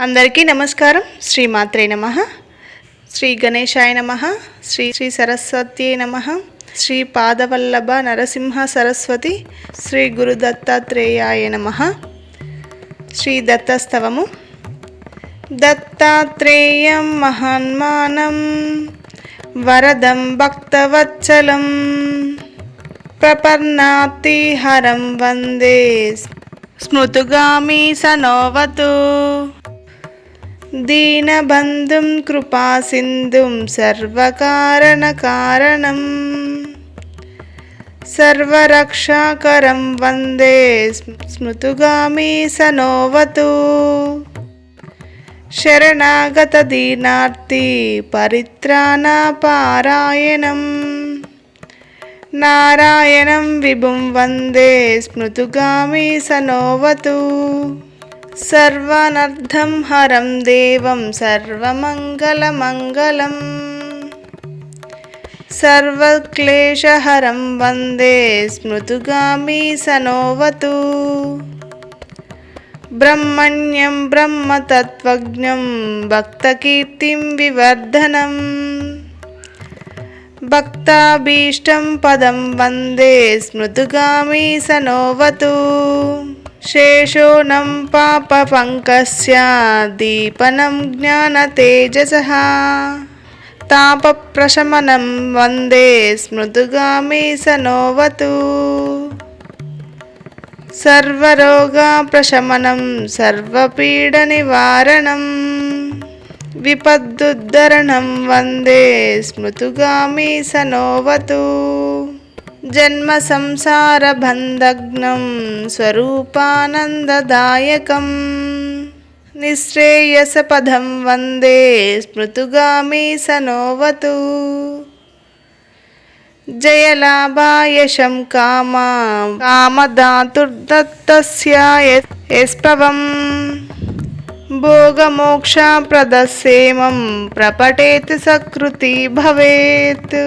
అందరికీ నమస్కారం. శ్రీ మాత్రే నమ. శ్రీ గణేశాయ నమ. శ్రీ శ్రీ సరస్వతి నమ. శ్రీ పాదవల్లభ నరసింహ సరస్వతి శ్రీ గురు దత్తాత్రేయాయ నమ. శ్రీ దత్తస్తవము. దత్తాత్రేయం మహాన్మానం. వరదం భక్తవత్సలం ప్రపర్ణాతి హరం వందే. స్మృతుగామి సనోవతు దీనబంధుం కృపాసింధుం సర్వకారణకారణం సర్వరక్షాకరం వందే స్మృతుగామి సనోవతు శరణాగత దీనార్తి పరిత్రాణపారాయణం నారాయణం విభుం వందే స్మృతుగామి సనోవతు సర్వనర్థం హరం దేవం సర్వమంగళమంగళం. సర్వక్లేశహరం వందే స్మృతుగామి సనోవతు. బ్రహ్మణ్యం బ్రహ్మతత్వజ్ఞం భక్తకీర్తిం వివర్ధనం. భక్తాభీష్టం పదం వందే స్మృతుగామి సనోవతు. శేషోనం పాప పంకస్య దీపనం జ్ఞానతేజస తాపప్రశమనం వందే స్మృతుగామి సనోవతు సర్వరోగప్రశమనం సర్వపీడనివారణం విపద్దుద్ధరణం వందే స్మృతుగామి సనోవతు జన్మ సంసార బంధగ్నం స్వరూపానందదాయకం. నిశ్రేయస పదం వందే స్మృతుగామి సనోవతు. జయలాభాయశం కామా కామధాతుర్దత్తస్య భోగమోక్షాప్రదసేమం ప్రపటేతి సకృతి భవేత్.